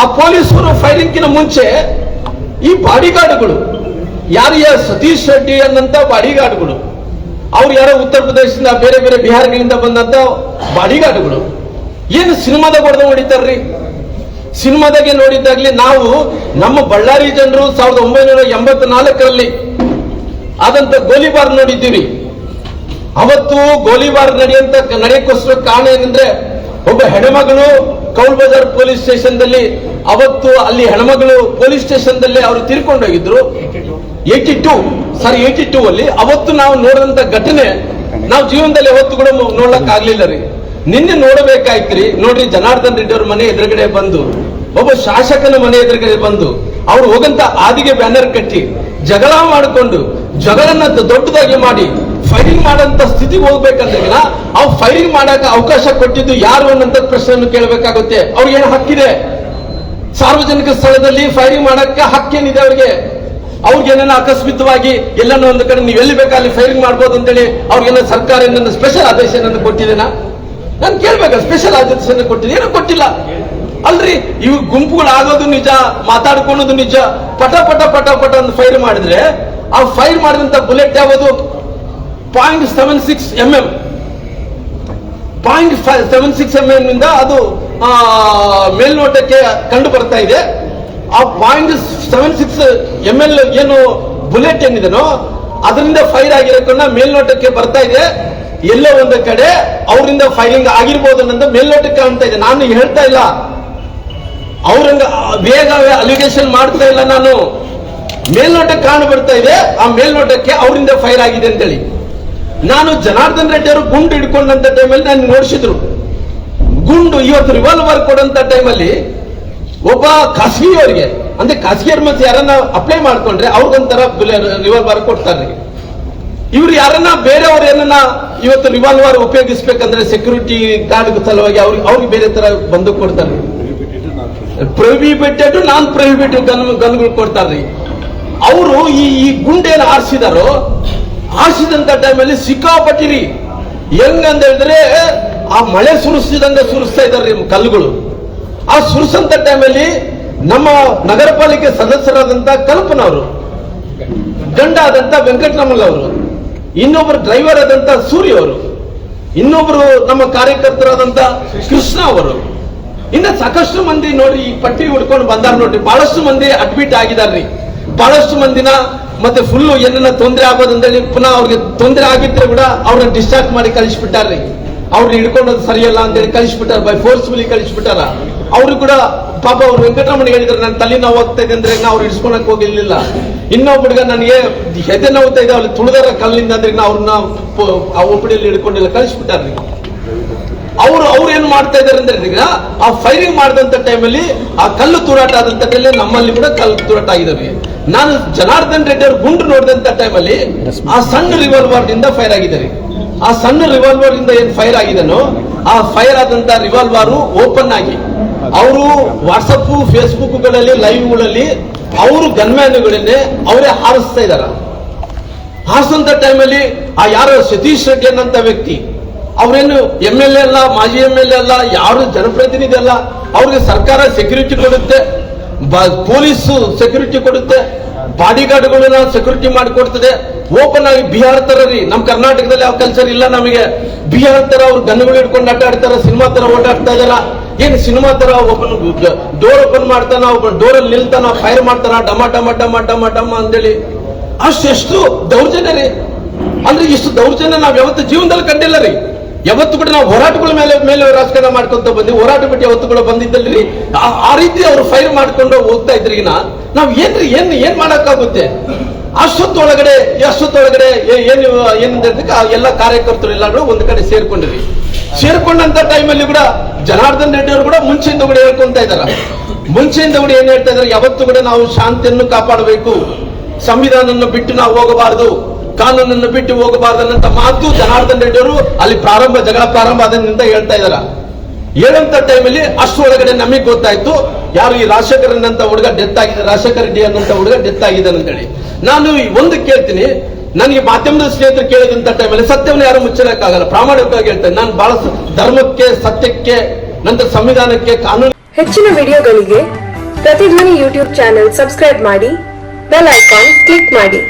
ಆ ಪೊಲೀಸರು ಫೈರಿಂಗ್ಕಿನ ಮುಂಚೆ ಈ ಬಾಡಿಗಾರ್ಡ್ಗಳು, ಯಾರು ಯಾರು ಸತೀಶ್ ಶೆಟ್ಟಿ ಅನ್ನಂತ ಬಾಡಿಗಾರ್ಡ್ಗಳು, ಅವ್ರು ಯಾರೋ ಉತ್ತರ ಪ್ರದೇಶದಿಂದ ಬೇರೆ ಬೇರೆ ಬಿಹಾರಗಳಿಂದ ಬಂದಂತ ಬಾಡಿಗಾರ್ಡ್ಗಳು, ಏನು ಸಿನಿಮಾದಾಗ ಹೊಡೆದ ಹೊಡಿತಾರ್ರಿ? ಸಿನಿಮಾದಾಗೆ ನೋಡಿದ್ದಾಗ್ಲಿ ನಾವು ನಮ್ಮ ಬಳ್ಳಾರಿ ಜನರು ಸಾವಿರದ ಒಂಬೈನೂರ ಎಂಬತ್ನಾಲ್ಕರಲ್ಲಿ ಆದಂತ ಗೋಲಿಬಾರ್ ನೋಡಿದ್ದೀವಿ. ಅವತ್ತು ಗೋಲಿಬಾರ್ ನಡೆಯಂತ ನಡೆಯಕ್ಕೋಸ್ಕರ ಕಾರಣ ಏನಂದ್ರೆ, ಒಬ್ಬ ಹೆಣ್ಮಗಳು ಕೌಲ್ ಬಜಾರ್ ಪೊಲೀಸ್ ಸ್ಟೇಷನ್ದಲ್ಲಿ ಅವತ್ತು ಅಲ್ಲಿ ಹೆಣ್ಮಗಳು ಪೊಲೀಸ್ ಸ್ಟೇಷನ್ದಲ್ಲಿ ಅವರು ತೀರ್ಕೊಂಡೋಗಿದ್ರು. ಏಟಿ ಟೂ, ಸರ್ ಏಟಿ ಟೂ ಅಲ್ಲಿ ಅವತ್ತು ನಾವು ನೋಡಿದಂತ ಘಟನೆ ನಾವು ಜೀವನದಲ್ಲಿ ಯಾವತ್ತು ಕೂಡ ನೋಡ್ಲಕ್ ಆಗ್ಲಿಲ್ಲ ರೀ. ನಿನ್ನೆ ನೋಡಬೇಕಾಯ್ತ್ರಿ. ನೋಡ್ರಿ, ಜನಾರ್ದನ್ ರೆಡ್ಡಿ ಅವ್ರ ಮನೆ ಎದುರುಗಡೆ ಬಂದು, ಒಬ್ಬ ಶಾಸಕನ ಮನೆ ಎದುರುಗಡೆ ಬಂದು, ಅವ್ರು ಹೋಗಂತ ಆದಿಗೆ ಬ್ಯಾನರ್ ಕಟ್ಟಿ ಜಗಳ ಮಾಡಿಕೊಂಡು ಜಗಳನ್ನ ದೊಡ್ಡದಾಗಿ ಮಾಡಿ ಫೈರಿಂಗ್ ಮಾಡಂತ ಸ್ಥಿತಿ ಹೋಗ್ಬೇಕಂದ್ರೆ ಅವ್ ಫೈರಿಂಗ್ ಮಾಡಕ್ಕೆ ಅವಕಾಶ ಕೊಟ್ಟಿದ್ದು ಯಾರು ಅನ್ನಂತ ಪ್ರಶ್ನೆಯನ್ನು ಕೇಳಬೇಕಾಗುತ್ತೆ. ಅವ್ರಿಗೆ ಏನು ಹಕ್ಕಿದೆ? ಸಾರ್ವಜನಿಕ ಸ್ಥಳದಲ್ಲಿ ಫೈರಿಂಗ್ ಮಾಡಕ್ಕೆ ಹಕ್ಕೇನಿದೆ ಅವ್ರಿಗೆ? ಅವ್ರಿಗೆ ಏನೇನೋ ಅಕಸ್ಮಿತವಾಗಿ ಎಲ್ಲನೂ ಒಂದು ಕಡೆ ನೀವು ಎಲ್ಲಿ ಬೇಕಾ ಅಲ್ಲಿ ಫೈರಿಂಗ್ ಮಾಡ್ಬೋದು ಅಂತೇಳಿ ಅವ್ರಿಗೆಲ್ಲ ಸರ್ಕಾರ ಏನನ್ನ ಸ್ಪೆಷಲ್ ಆದೇಶ ಏನನ್ನ ಕೊಟ್ಟಿದ್ದೇನಾ ನಾನು ಕೇಳ್ಬೇಕ ಸ್ಪೆಷಲ್ ಆದೇಶ ಕೊಟ್ಟಿದೆ? ಏನೋ ಕೊಟ್ಟಿಲ್ಲ. ಅಲ್ರಿ ಇವು ಗುಂಪುಗಳು ಆಗೋದು ನಿಜ, ಮಾತಾಡ್ಕೊಳ್ಳೋದು ನಿಜ, ಪಟ ಪಟ ಪಟ ಪಟ ಅಂತ ಫೈರ್ ಮಾಡಿದ್ರೆ, ಆ ಫೈರ್ ಮಾಡಿದಂತ ಬುಲೆಟ್ ಯಾವುದು? Point seven six M M point seven six M M ಇಂದ ಅದು ಮೇಲ್ನೋಟಕ್ಕೆ ಕಂಡು ಬರ್ತಾ ಇದೆ. ಆ point seven six M L ಏನು ಬುಲೆಟ್ ಏನಿದೆನೋ ಅದರಿಂದ ಫೈರ್ ಆಗಿರೋದನ್ನ ಮೇಲ್ನೋಟಕ್ಕೆ ಬರ್ತಾ ಇದೆ. ಎಲ್ಲೋ ಒಂದು ಕಡೆ ಅವರಿಂದ ಫೈರಿಂಗ್ ಆಗಿರ್ಬೋದು ಅನ್ನೋದು ಮೇಲ್ನೋಟಕ್ಕೆ ಕಾಣ್ತಾ ಇದೆ. ನಾನು ಹೇಳ್ತಾ ಇಲ್ಲ. ಅವ್ರಂಗ, ಬೇಗ ಅಲಿಗೇಷನ್ ಮಾಡ್ತಾ ಇಲ್ಲ ನಾನು. ಮೇಲ್ನೋಟಕ್ಕೆ ಕಾಣು ಬರ್ತಾ ಇದೆ. ಆ ಮೇಲ್ನೋಟಕ್ಕೆ ಅವರಿಂದ ಫೈರ್ ಆಗಿದೆ ಅಂತೇಳಿ. ನಾನು ಜನಾರ್ದನ್ ರೆಡ್ಡಿ ಅವರು ಗುಂಡು ಹಿಡ್ಕೊಂಡಂತ ಟೈಮಲ್ಲಿ ನಾನು ನೋಡಿಸಿದ್ರು ಗುಂಡು ಇವತ್ತು ರಿವಾಲ್ವರ್ ಕೊಡಂತ ಟೈಮಲ್ಲಿ ಒಬ್ಬ ಖಾಸಗಿಯವರಿಗೆ, ಅಂದ್ರೆ ಖಾಸಗಿಯರ್ ಮತ್ತೆ ಯಾರನ್ನ ಅಪ್ಲೈ ಮಾಡ್ಕೊಂಡ್ರೆ ಅವ್ರಿಗೊಂಥರ ರಿವಾಲ್ವರ್ ಕೊಡ್ತಾರೆ ಇವ್ರು ಯಾರನ್ನ ಬೇರೆಯವ್ರು ಏನನ್ನ ಇವತ್ತು ರಿವಾಲ್ವರ್ ಉಪಯೋಗಿಸ್ಬೇಕಂದ್ರೆ ಸೆಕ್ಯೂರಿಟಿ ಗಾರ್ಡ್ ಸಲುವಾಗಿ ಅವ್ರಿಗೆ ಅವ್ರಿಗೆ ಬೇರೆ ತರ ಬಂದು ಕೊಡ್ತಾರೆ ಪ್ರೊಹಿಬಿಟೆಡ್ ನಾನ್ ಪ್ರೊಹಿಬಿಟೆಡ್ ಗನ್ ಗನ್ಗಳು ಕೊಡ್ತಾರ್ರಿ ಅವರು. ಈ ಗುಂಡೇನು ಆರಿಸಿದಾರೋ ಆರಿಸಿದಂತ ಟೈಮಲ್ಲಿ ಸಿಕ್ಕಾಪಟ್ಟಿರಿ. ಹೆಂಗಂತ ಹೇಳಿದ್ರೆ ಆ ಮಳೆ ಸುರಿಸಿದಂಗ ಸುರಿಸ್ತಾ ಇದಾರೆ ಕಲ್ಲುಗಳು. ಆ ಸುರಿಸಂತ ಟೈಮಲ್ಲಿ ನಮ್ಮ ನಗರ ಪಾಲಿಕೆ ಸದಸ್ಯರಾದಂತ ಕಲ್ಪನಾ ಅವರು ಗಂಡ ಆದಂತ ವೆಂಕಟರಮಲ್ ಅವರು, ಇನ್ನೊಬ್ಬರು ಡ್ರೈವರ್ ಆದಂತ ಸೂರ್ಯ ಅವರು, ಇನ್ನೊಬ್ರು ನಮ್ಮ ಕಾರ್ಯಕರ್ತರಾದಂತ ಕೃಷ್ಣ ಅವರು. ಇನ್ನ ಸಾಕಷ್ಟು ಮಂದಿ ನೋಡಿ ಈ ಪಟ್ಟಿ ಹುಡ್ಕೊಂಡು ಬಂದಾರ ನೋಡ್ರಿ, ಬಹಳಷ್ಟು ಮಂದಿ ಅಡ್ಮಿಟ್ ಆಗಿದಾರ್ರಿ. ಬಹಳಷ್ಟು ಮಂದಿನ ಮತ್ತೆ ಫುಲ್ ಏನನ್ನ ತೊಂದರೆ ಆಗೋದಂದ್ರೆ ಪುನಃ ಅವ್ರಿಗೆ ತೊಂದರೆ ಆಗಿದ್ರೆ ಕೂಡ ಅವ್ರನ್ನ ಡಿಸ್ಚಾರ್ಜ್ ಮಾಡಿ ಕಳಿಸ್ಬಿಟ್ಟಾರ್ರಿ. ಅವ್ರನ್ನ ಹಿಡ್ಕೊಂಡೋದು ಸರಿಯಲ್ಲ ಅಂತೇಳಿ ಕಳಿಸ್ಬಿಟ್ಟಾರ ಬೈ ಫೋರ್ಸ್ಫುಲಿ ಕಳಿಸ್ಬಿಟ್ಟಾರ. ಅವ್ರು ಕೂಡ ಪಾಪ ಅವ್ರು ವೆಂಕಟರಮಣ ಹೇಳಿದ್ರೆ ನನ್ನ ತಲೆ ನೋವು ಹೋಗ್ತಾ ಇದೆ ಅಂದ್ರೆ ಅವ್ರು ಹಿಡ್ಸ್ಕೊಳಕ್ ಹೋಗಿರ್ಲಿಲ್ಲ. ಇನ್ನೊಬ್ಬ ಹುಡುಗ ನನಗೆ ಹೆದೆ ನೋವುತ್ತಾ ಇದೆ ಅವ್ರು ತುಳಿದಾರ ಕಲ್ಲಿಂದ ಅಂದ್ರೆ ಅವ್ರನ್ನ ಆ ಒಪ್ಪಡಿಯಲ್ಲಿ ಹಿಡ್ಕೊಂಡಿಲ್ಲ, ಕಳಿಸ್ಬಿಟ್ಟಾರ್ರಿ. ಅವ್ರು ಅವ್ರು ಏನ್ ಮಾಡ್ತಾ ಇದಾರೆ ಅಂದ್ರೆ ಆ ಫೈರಿಂಗ್ ಮಾಡಿದಂತ ಟೈಮಲ್ಲಿ ಆ ಕಲ್ಲು ತೂರಾಟ ಆದಂತ ಟೈಮಲ್ಲಿ ನಮ್ಮಲ್ಲಿ ಕೂಡ ಕಲ್ಲು ತೂರಾಟ ಆಗಿದಾವೆ. ನಾನು ಜನಾರ್ದನ್ ರೆಡ್ಡಿ ಅವ್ರ ಗುಂಡು ನೋಡಿದಂತ ಟೈಮಲ್ಲಿ ಆ ಸಣ್ಣ ರಿವಾಲ್ವರ್ನಿಂದ ಫೈರ್ ಆಗಿದ್ದಾರೆ. ಆ ಸಣ್ಣ ರಿವಾಲ್ವರ್ ಇಂದ ಏನ್ ಫೈರ್ ಆಗಿದನೋ ಆ ಫೈರ್ ಆದಂತ ರಿವಾಲ್ವರ್ ಓಪನ್ ಆಗಿ. ಅವರು ವಾಟ್ಸಪ್ ಫೇಸ್ಬುಕ್ಗಳಲ್ಲಿ ಲೈವ್ಗಳಲ್ಲಿ ಅವರು ಗನ್ಮ್ಯಾನ್ಗಳನ್ನೇ ಅವರೇ ಹಾರಿಸ್ತಾ ಇದಾರ. ಹಾರಿಸಂತ ಟೈಮಲ್ಲಿ ಆ ಯಾರೋ ಸತೀಶ್ ರೆಡ್ಡಿ ಅನ್ನಂತ ವ್ಯಕ್ತಿ ಅವರೇನು ಎಂ ಎಲ್ ಎ ಅಲ್ಲ ಮಾಜಿ ಎಂ ಎಲ್ ಎ ಅಲ್ಲ ಯಾರು ಜನಪ್ರತಿನಿಧಿ ಅಲ್ಲ ಅವ್ರಿಗೆ ಸರ್ಕಾರ ಸೆಕ್ಯೂರಿಟಿ ಕೊಡುತ್ತೆ. ಪೊಲೀಸು ಸೆಕ್ಯೂರಿಟಿ ಕೊಡುತ್ತೆ ಬಾಡಿಗಾರ್ಡ್ಗಳನ್ನ ಸೆಕ್ಯೂರಿಟಿ ಮಾಡಿಕೊಡ್ತದೆ ಓಪನ್ ಆಗಿ ಬಿಹಾರ್ ತರ ರೀ ನಮ್ಮ ಕರ್ನಾಟಕದಲ್ಲಿ ಯಾವ ಕಲ್ಚರ್ ಇಲ್ಲ ನಮಗೆ. ಬಿಹಾರ್ ತರ ಅವ್ರು ಗನ್ಗಳು ಹಿಡ್ಕೊಂಡು ಆಟಾಡ್ತಾರ ಸಿನಿಮಾ ತರ ಓಡಾಡ್ತಾ ಇದಲ್ಲ ಏನ್ ಸಿನಿಮಾ ತರ ಓಪನ್ ಡೋರ್ ಓಪನ್ ಮಾಡ್ತಾನ ಡೋರಲ್ಲಿ ನಿಲ್ತಾನ ಫೈರ್ ಮಾಡ್ತಾನ, ಡಮ ಡಮ ಡಮ ಡಮ ಡಮ ಅಂತೇಳಿ ಅಷ್ಟೆಷ್ಟು ದೌರ್ಜನ್ಯ ರೀ. ಅಂದ್ರೆ ಇಷ್ಟು ದೌರ್ಜನ್ಯ ನಾವ್ ಯಾವತ್ತು ಜೀವನದಲ್ಲಿ ಕಂಡಿಲ್ಲ ರೀ. ಯಾವತ್ತು ಕೂಡ ನಾವು ಹೋರಾಟಗಳ ಮೇಲೆ ಮೇಲೆ ರಾಜಕಾರಣ ಮಾಡ್ಕೊಂತ ಬಂದ್ವಿ. ಹೋರಾಟ ಬಿಟ್ಟು ಕೂಡ ಬಂದಿದ್ದಲ್ರಿ ಆ- ರೀತಿ ಅವರು ಫೈರ್ ಮಾಡ್ಕೊಂಡು ಹೋಗ್ತಾ ಇದ್ರಿ ನಾವು ಏನ್ರಿ ಏನ್ ಏನ್ ಮಾಡಕ್ಕಾಗುತ್ತೆ? ಅಷ್ಟೊತ್ತೊಳಗಡೆ ಅಷ್ಟೊತ್ತೊಳಗಡೆ ಏನು ಆ ಎಲ್ಲ ಕಾರ್ಯಕರ್ತರು ಎಲ್ಲರೂ ಒಂದು ಕಡೆ ಸೇರ್ಕೊಂಡಿರಿ ಸೇರ್ಕೊಂಡಂತ ಟೈಮಲ್ಲಿ ಕೂಡ ಜನಾರ್ದನ್ ರೆಡ್ಡಿ ಅವರು ಕೂಡ ಮುಂಚೆಯಿಂದ ಕೂಡ ಹೇಳ್ಕೊಂತ ಇದಾರ. ಮುಂಚೆಯಿಂದ ಕೂಡ ಏನ್ ಹೇಳ್ತಾ ಇದಾರೆ? ಯಾವತ್ತು ಕೂಡ ನಾವು ಶಾಂತಿಯನ್ನು ಕಾಪಾಡಬೇಕು. ಸಂವಿಧಾನವನ್ನು ಬಿಟ್ಟು ನಾವು ಹೋಗಬಾರದು. ಕಾನೂನನ್ನು ಬಿಟ್ಟು ಹೋಗಬಾರ್ದನ್ನಂತ ಮಾತು ಜನಾರ್ದನ್ ರೆಡ್ಡಿಯವರು ಅಲ್ಲಿ ಪ್ರಾರಂಭ, ಜಗಳ ಪ್ರಾರಂಭ ಆದ್ರಿಂದ ಹೇಳ್ತಾ ಇದಾರ. ಹೇಳಂತ ಟೈಮಲ್ಲಿ ಅಷ್ಟೊಳಗಡೆ ನಮಗೆ ಗೊತ್ತಾಯ್ತು, ಯಾರು ಈ ರಾಜಶೇಖರನ್ನಂತ ಹುಡುಗ ಡೆತ್ ಆಗಿದೆ, ರಾಜಶೇಖರ ರೆಡ್ಡಿ ಅನ್ನಂತ ಹುಡುಗ ಡೆತ್ ಆಗಿದ್ದಾನೆ ಅಂತೇಳಿ. ನಾನು ಒಂದು ಕೇಳ್ತೀನಿ, ನನಗೆ ಮಾಧ್ಯಮದ ಸ್ನೇಹಿತರು ಕೇಳಿದಂತ ಟೈಮಲ್ಲಿ ಸತ್ಯವನ್ನು ಯಾರು ಮುಚ್ಚಲಕ್ಕಾಗಲ್ಲ ಪ್ರಾಮಾಣಿಕವಾಗಿ ಹೇಳ್ತೇನೆ, ನಾನು ಬಹಳ ಧರ್ಮಕ್ಕೆ, ಸತ್ಯಕ್ಕೆ, ನಂತರ ಸಂವಿಧಾನಕ್ಕೆ, ಕಾನೂನು ಹೆಚ್ಚಿನ ವಿಡಿಯೋಗಳಿಗೆ ಪ್ರತಿಧ್ವನಿ ಯೂಟ್ಯೂಬ್ ಚಾನೆಲ್ ಸಬ್ಸ್ಕ್ರೈಬ್ ಮಾಡಿ, ಬೆಲ್ ಐಕಾನ್ ಕ್ಲಿಕ್ ಮಾಡಿ.